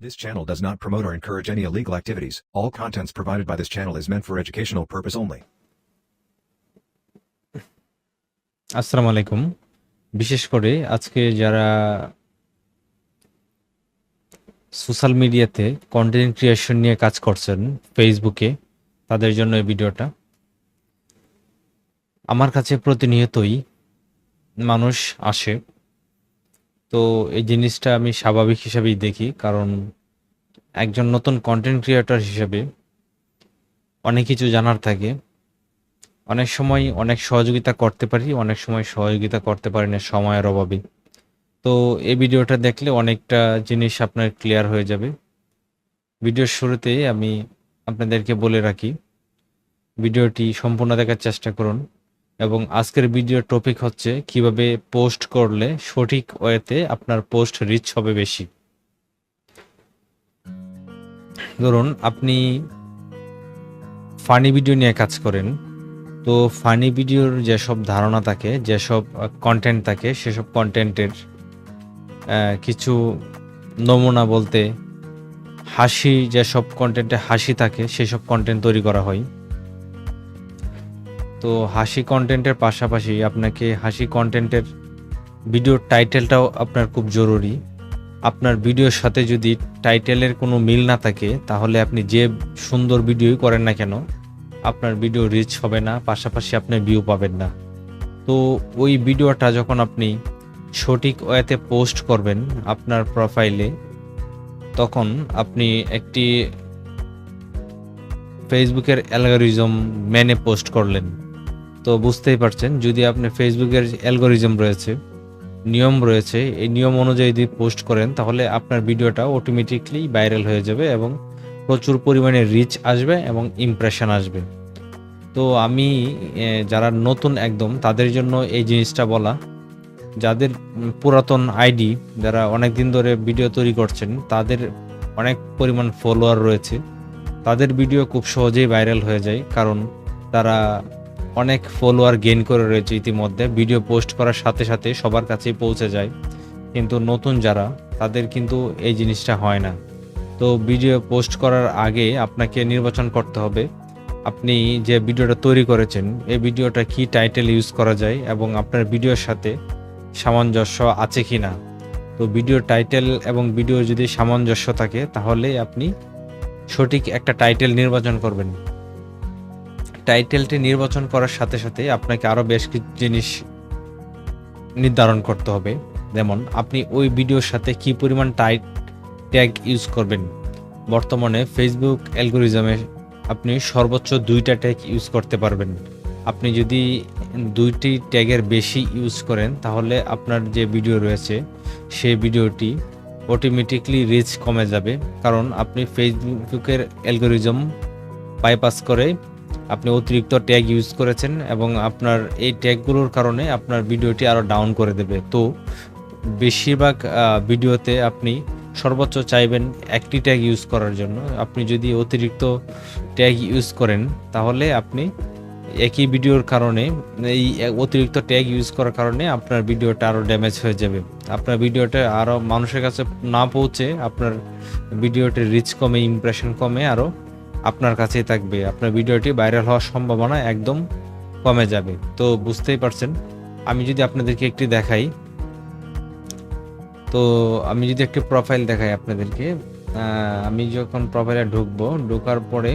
This channel does not promote or encourage any illegal activities. All contents provided by this channel is meant for educational purpose only. আসসালামু আলাইকুম বিশেষ করে আজকে যারা social মিডিয়াতে content creation নিয়ে কাজ করছেন ফেসবুকে তাদের জন্য এই ভিডিওটা আমার কাছে প্রতিনিয়তই মানুষ আসে তো এই জিনিসটা আমি স্বাভাবিক হিসাবেই দেখি, কারণ একজন নতুন কন্টেন্ট ক্রিয়েটর হিসেবে অনেক কিছু জানার থাকে। অনেক সময় অনেক সহযোগিতা করতে পারি, অনেক সময় সহযোগিতা করতে পারি না সময়ের অভাবে। তো এই ভিডিওটা দেখলে অনেকটা জিনিস আপনার ক্লিয়ার হয়ে যাবে। ভিডিওর শুরুতেই আমি আপনাদেরকে বলে রাখি, ভিডিওটি সম্পূর্ণ দেখার চেষ্টা করুন। এবং আজকের ভিডিওর টপিক হচ্ছে কীভাবে পোস্ট করলে সঠিক ওয়েতে আপনার পোস্ট রিচ হবে বেশি। ধরুন, আপনি ফানি ভিডিও নিয়ে কাজ করেন, তো ফানি ভিডিওর যেসব ধারণা থাকে, যেসব কন্টেন্ট থাকে, সেসব কন্টেন্টের কিছু নমুনা বলতে হাসি, যেসব কন্টেন্টে হাসি থাকে, সেসব কন্টেন্ট তৈরি করা হয়। তো হাসি কন্টেন্টের পাশাপাশি আপনাকে হাসি কন্টেন্টের ভিডিওর টাইটেলটাও আপনার খুব জরুরি। আপনার ভিডিওর সাথে যদি টাইটেলের কোনো মিল না থাকে, তাহলে আপনি যে সুন্দর ভিডিওই করেন না কেন, আপনার ভিডিও রিচ হবে না, পাশাপাশি আপনি ভিউ পাবেন না। তো ওই ভিডিওটা যখন আপনি সঠিক ওয়েতে পোস্ট করবেন আপনার প্রোফাইলে তখন আপনি একটি ফেসবুকের অ্যালগোরিজম মেনে পোস্ট করলেন। তো বুঝতেই পারছেন, যদি আপনি ফেসবুকের অ্যালগোরিজম রয়েছে, নিয়ম রয়েছে, এই নিয়ম অনুযায়ী যদি পোস্ট করেন, তাহলে আপনার ভিডিওটা অটোমেটিকলি ভাইরাল হয়ে যাবে এবং প্রচুর পরিমাণে রিচ আসবে এবং ইমপ্রেশন আসবে। তো আমি যারা নতুন একদম, তাদের জন্য এই জিনিসটা বলা, যাদের পুরাতন আইডি, যারা অনেক দিন ধরে ভিডিও তৈরি করছেন, তাদের অনেক পরিমাণ ফলোয়ার রয়েছে। তাদের ভিডিও খুব সহজেই ভাইরাল হয়ে যায়, কারণ তারা অনেক ফলোয়ার গেইন করে রয়েছে ইতিমধ্যে। ভিডিও পোস্ট করার সাথে সাথে সবার কাছেই পৌঁছে যায়। কিন্তু নতুন যারা, তাদের কিন্তু এই জিনিসটা হয় না। তো ভিডিও পোস্ট করার আগে আপনাকে নির্বাচন করতে হবে। আপনি যে ভিডিওটা তৈরি করেছেন, এই ভিডিওটা কি টাইটেল ইউজ করা যায় এবং আপনার ভিডিওর সাথে সামঞ্জস্য আছে কি না তো ভিডিও টাইটেল এবং ভিডিও যদি সামঞ্জস্য থাকে, তাহলে আপনি সঠিক একটা টাইটেল নির্বাচন করবেন। টাইটেলটি নির্বাচন করার সাথে সাথে আপনাকে আরও বেশ কিছু জিনিস নির্ধারণ করতে হবে। যেমন, আপনি ওই ভিডিওর সাথে কি পরিমাণ টাইট ট্যাগ ইউজ করবেন? বর্তমানে ফেসবুক অ্যালগোরিজমে আপনি সর্বোচ্চ দুইটা ট্যাগ ইউজ করতে পারবেন। আপনি যদি দুইটি ট্যাগের বেশি ইউজ করেন, তাহলে আপনার যে ভিডিও রয়েছে, সেই ভিডিওটি অটোমেটিকলি রিচ কমে যাবে। কারণ, আপনি ফেসবুকের অ্যালগোরিজম বাইপাস করে আপনি অতিরিক্ত ট্যাগ ইউজ করেছেন এবং আপনার এই ট্যাগগুলোর কারণে আপনার ভিডিওটি আরও ডাউন করে দেবে। তো বেশিরভাগ ভিডিওতে আপনি সর্বোচ্চ চাইবেন একটি ট্যাগ ইউজ করার জন্য। আপনি যদি অতিরিক্ত ট্যাগ ইউজ করেন, তাহলে আপনি একই ভিডিওর কারণে, এই অতিরিক্ত ট্যাগ ইউজ করার কারণে আপনার ভিডিওটা আরও ড্যামেজ হয়ে যাবে। আপনার ভিডিওটা আরও মানুষের কাছে না পৌঁছে আপনার ভিডিওটির রিচ কমে ইমপ্রেশন কমে আরও আপনার কাছেই থাকবে। আপনার ভিডিওটি ভাইরাল হওয়ার সম্ভাবনা একদম কমে যাবে। তো বুঝতেই পারছেন, আমি যদি আপনাদেরকে একটি দেখাই, তো আমি যদি একটি প্রোফাইল দেখাই আপনাদেরকে আমি যখন প্রোফাইলে ঢুকবো, ঢোকার পরে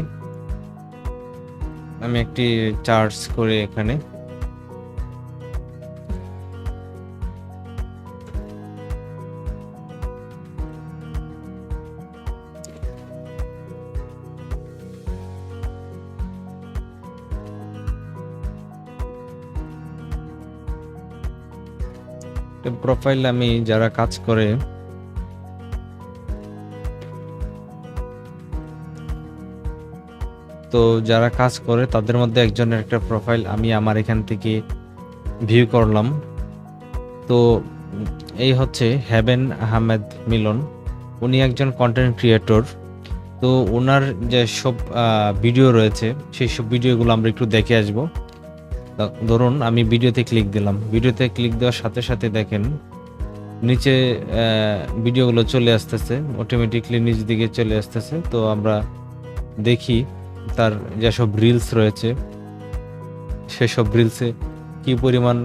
আমি একটি চার্জ করে এখানে প্রোফাইল আমি যারা কাজ করে, তো যারা কাজ করে তাদের মধ্যে একজনের একটা প্রোফাইল আমি আমার এখান থেকে ভিউ করলাম। তো এই হচ্ছে হেভেন আহমেদ মিলন উনি একজন কন্টেন্ট ক্রিয়েটর তো ওনার যে সব ভিডিও রয়েছে, সেই সব ভিডিওগুলো আমরা একটু দেখে আসব। ধরুন আমি ভিডিওতে ক্লিক দিলাম। ভিডিওতে ক্লিক দেওয়ার সাথে সাথে দেখেন, নিচে ভিডিওগুলো চলে আসতেছে অটোমেটিকলি নিচ দিকে চলে আসতেছে। তো আমরা দেখি তার যেসব রিলস রয়েছে, সেসব রিলসে কি পরিমাণ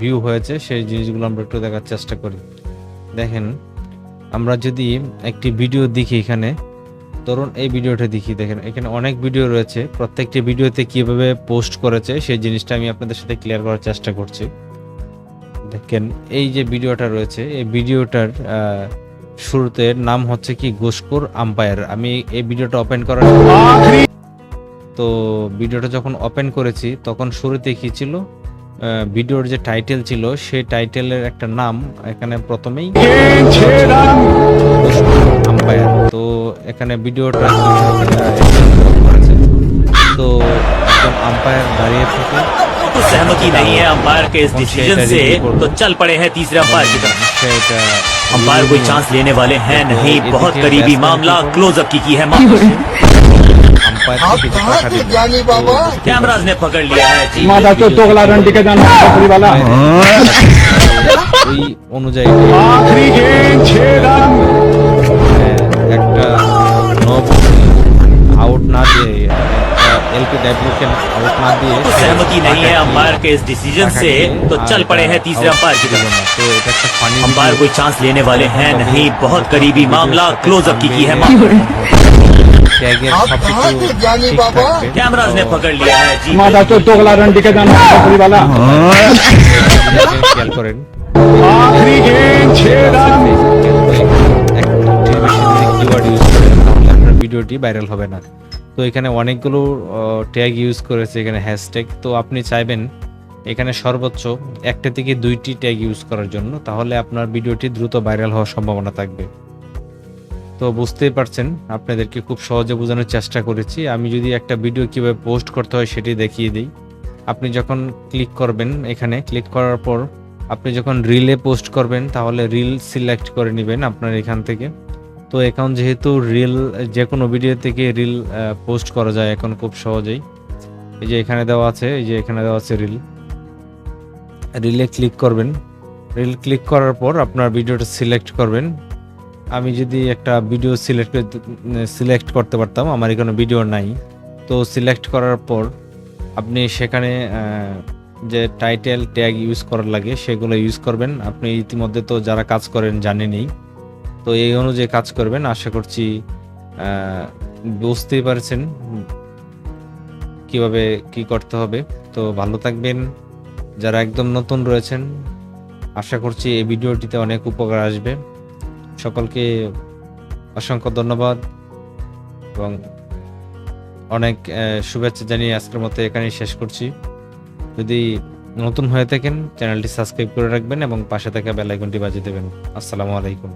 ভিউ হয়েছে, সেই জিনিসগুলো আমরা একটু দেখার চেষ্টা করি। দেখেন, আমরা যদি একটি ভিডিও দেখি এখানে ধরুন এই ভিডিওটা দেখি দেখেন এখানে অনেক ভিডিও রয়েছে। প্রত্যেকটি ভিডিওতে কীভাবে পোস্ট করেছে সেই জিনিসটা আমি আপনাদের সাথে ক্লিয়ার করার চেষ্টা করছি। দেখেন এই যে ভিডিওটা রয়েছে এই ভিডিওটার শুরুতে নাম হচ্ছে কি গোস্কোর আম্পায়ার। আমি এই ভিডিওটা ওপেন করার তো ভিডিওটা যখন ওপেন করেছি তখন শুরুতে কি ছিল? ভিডিওর যে টাইটেল ছিল সেই টাইটেলের একটা নাম এখানে প্রথমেই আম্পায়ার তো এখানে ভিডিওটা করেছে তো একজন আম্পায়ার দাঁড়িয়ে থেকে तो सहमति नहीं है अंपायर के इस डिसीजन से तो चल पड़े हैं तीसरे अंपायर की तरफ সেটা अंपायर कोई चांस लेने वाले हैं नहीं बहुत करीबी मामला क्लोजअप की की है मामला আম্পায়ার आप কিছু कहाँ টাকা से দিবে। जानी बाबा कैमराज ने पकड़ लिया है जी माता तो दोगला रंडी के जाना बकरी वाला ওই অনুযায়ী आखिरी गेंद छह रन একটা নব আউট না দিয়ে এলপি ডাব্লিউকে আউট না দিয়ে तो सहमति नहीं है अंपायर के इस डिसीजन से तो चल पड़े हैं तीसरे अंपायर की तरफ তো এটা একটা ফানি अंपायर कोई चांस लेने वाले हैं नहीं बहुत करीबी मामला क्लोजअप की की है मामला ট্যাগের आप সবকিছু कहाँ से जानी ঠিক बाबा? থাকবে। कैमराज ने पकड़ लिया है जी माता तो दोगला रंडी के जाना बकरी वाला আপনি খেয়াল করেন ভাইরাল হবে না। তো এখানে অনেকগুলো ট্যাগ ইউজ করেছে এখানে হ্যাশট্যাগ তো আপনি চাইবেন এখানে সর্বোচ্চ একটা থেকে দুইটি ট্যাগ ইউজ করার জন্য, তাহলে আপনার ভিডিওটি দ্রুত ভাইরাল হওয়ার সম্ভাবনা থাকবে। তো বুঝতেই পারছেন, আপনাদেরকে খুব সহজে বোঝানোর চেষ্টা করেছি। আমি যদি একটা ভিডিও কীভাবে পোস্ট করতে হয় সেটি দেখিয়ে দিই। আপনি যখন ক্লিক করবেন এখানে ক্লিক করার পর আপনি যখন রিলে পোস্ট করবেন, তাহলে রিল সিলেক্ট করে নেবেন আপনার এখান থেকে। তো এখন যেহেতু রিল যে কোনো ভিডিও থেকে রিল পোস্ট করা যায় এখন খুব সহজেই। এই যে এখানে দেওয়া আছে, এই যে এখানে দেওয়া আছে রিল রিলে ক্লিক করবেন। রিল ক্লিক করার পর আপনার ভিডিওটা সিলেক্ট করবেন। আমি যদি একটা ভিডিও সিলেক্ট সিলেক্ট করতে পারতাম, আমার এখানে ভিডিও নাই। তো সিলেক্ট করার পর আপনি সেখানে যে টাইটেল ট্যাগ ইউজ করার লাগে, সেগুলো ইউজ করবেন। আপনি ইতিমধ্যে তো যারা কাজ করেন জানেনই। তো এই অনুযায়ী কাজ করবেন, আশা করছি বুঝতেই পারছেন কীভাবে কি করতে হবে। তো ভালো থাকবেন। যারা একদম নতুন রয়েছেন, আশা করছি এই ভিডিওটিতে অনেক উপকার আসবে। সকলকে অসংখ্য ধন্যবাদ এবং অনেক শুভেচ্ছা জানিয়ে আজকের মতো এখানেই শেষ করছি। যদি নতুন হয়ে থাকেন, চ্যানেলটি সাবস্ক্রাইব করে রাখবেন এবং পাশে থাকা বেল আইকনটি বাজিয়ে দেবেন। আসসালামু আলাইকুম।